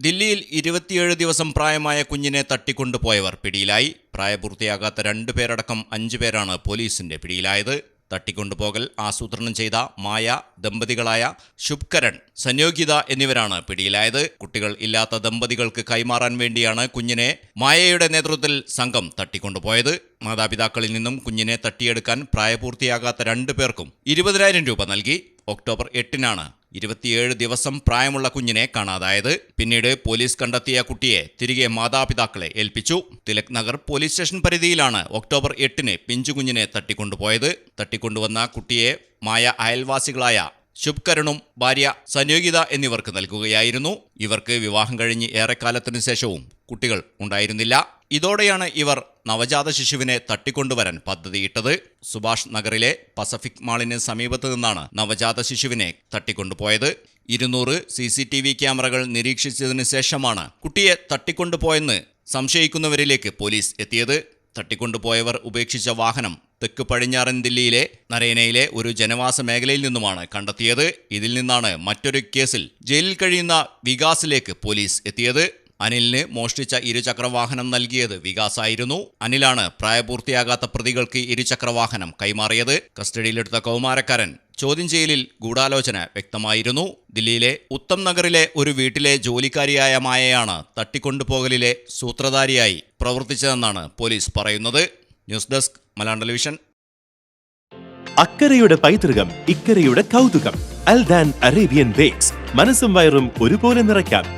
ദില്ലിയിൽ ഇരുപത്തിയേഴ് ദിവസം പ്രായമായ കുഞ്ഞിനെ തട്ടിക്കൊണ്ടുപോയവർ പിടിയിലായി. പ്രായപൂർത്തിയാകാത്ത രണ്ടു പേരടക്കം അഞ്ചു പേരാണ് പോലീസിന്റെ പിടിയിലായത്. തട്ടിക്കൊണ്ടുപോകൽ ആസൂത്രണം ചെയ്ത മായ ദമ്പതികളായ ശുഭ്കരൺ സന്യോഗിത എന്നിവരാണ് പിടിയിലായത്. കുട്ടികൾ ഇല്ലാത്ത ദമ്പതികൾക്ക് കൈമാറാൻ വേണ്ടിയാണ് കുഞ്ഞിനെ മായയുടെ നേതൃത്വത്തിൽ സംഘം തട്ടിക്കൊണ്ടുപോയത്. മാതാപിതാക്കളിൽ നിന്നും കുഞ്ഞിനെ തട്ടിയെടുക്കാൻ പ്രായപൂർത്തിയാകാത്ത രണ്ടു പേർക്കും ഇരുപതിനായിരം രൂപ നൽകി. ഒക്ടോബർ എട്ടിനാണ് ഇരുപത്തിയേഴ് ദിവസം പ്രായമുള്ള കുഞ്ഞിനെ കാണാതായത്. പിന്നീട് പോലീസ് കണ്ടെത്തിയ കുട്ടിയെ തിരികെ മാതാപിതാക്കളെ ഏൽപ്പിച്ചു. തിലക് നഗർ പോലീസ് സ്റ്റേഷൻ പരിധിയിലാണ് ഒക്ടോബർ എട്ടിന് പിഞ്ചുകുഞ്ഞിനെ തട്ടിക്കൊണ്ടുപോയത്. തട്ടിക്കൊണ്ടുവന്ന കുട്ടിയെ മായ അയൽവാസികളായ ശുഭ്കരണും ഭാര്യ സന്യോഗിത എന്നിവർക്ക് നൽകുകയായിരുന്നു. ഇവർക്ക് വിവാഹം കഴിഞ്ഞ് ഏറെക്കാലത്തിനു ശേഷവും കുട്ടികൾ ഉണ്ടായിരുന്നില്ല. ഇതോടെയാണ് ഇവർ നവജാത ശിശുവിനെ തട്ടിക്കൊണ്ടുവരാൻ പദ്ധതിയിട്ടത്. സുഭാഷ് നഗറിലെ പസഫിക് മാളിന് സമീപത്ത് നിന്നാണ് നവജാത ശിശുവിനെ തട്ടിക്കൊണ്ടുപോയത്. ഇരുന്നൂറ് സി സി ടി വി ക്യാമറകൾ നിരീക്ഷിച്ചതിന് ശേഷമാണ് കുട്ടിയെ തട്ടിക്കൊണ്ടുപോയെന്ന് സംശയിക്കുന്നവരിലേക്ക് പോലീസ് എത്തിയത്. തട്ടിക്കൊണ്ടുപോയവർ ഉപേക്ഷിച്ച വാഹനം തെക്ക് പടിഞ്ഞാറൻ ദില്ലിയിലെ നരേനയിലെ ഒരു ജനവാസ മേഖലയിൽ നിന്നുമാണ് കണ്ടെത്തിയത്. ഇതിൽ നിന്നാണ് മറ്റൊരു കേസിൽ ജയിലിൽ കഴിയുന്ന വികാസിലേക്ക് പോലീസ് എത്തിയത്. അനിലിന് മോഷ്ടിച്ച ഇരുചക്രവാഹനം നൽകിയത് വികാസായിരുന്നു. അനിലാണ് പ്രായപൂർത്തിയാകാത്ത പ്രതികൾക്ക് ഇരുചക്രവാഹനം കൈമാറിയത്. കസ്റ്റഡിയിലെടുത്ത കൗമാരക്കാരൻ ചോദ്യം ചെയ്യലിൽ ഗൂഢാലോചന വ്യക്തമായിരുന്നു. ദില്ലിയിലെ ഉത്തം നഗറിലെ ഒരു വീട്ടിലെ ജോലിക്കാരിയായ മായയാണ് തട്ടിക്കൊണ്ടുപോകലിലെ സൂത്രധാരിയായി പ്രവർത്തിച്ചതെന്നാണ് പോലീസ് പറയുന്നത്. News desk Malayalam television. അക്കരയുടെ പൈതൃകം ഇക്കരയുടെ കൗതുകം. Aldan Arabian Bakes. മനസ്സും വയറും ഒരുപോലെ നിറയ്ക്കാം.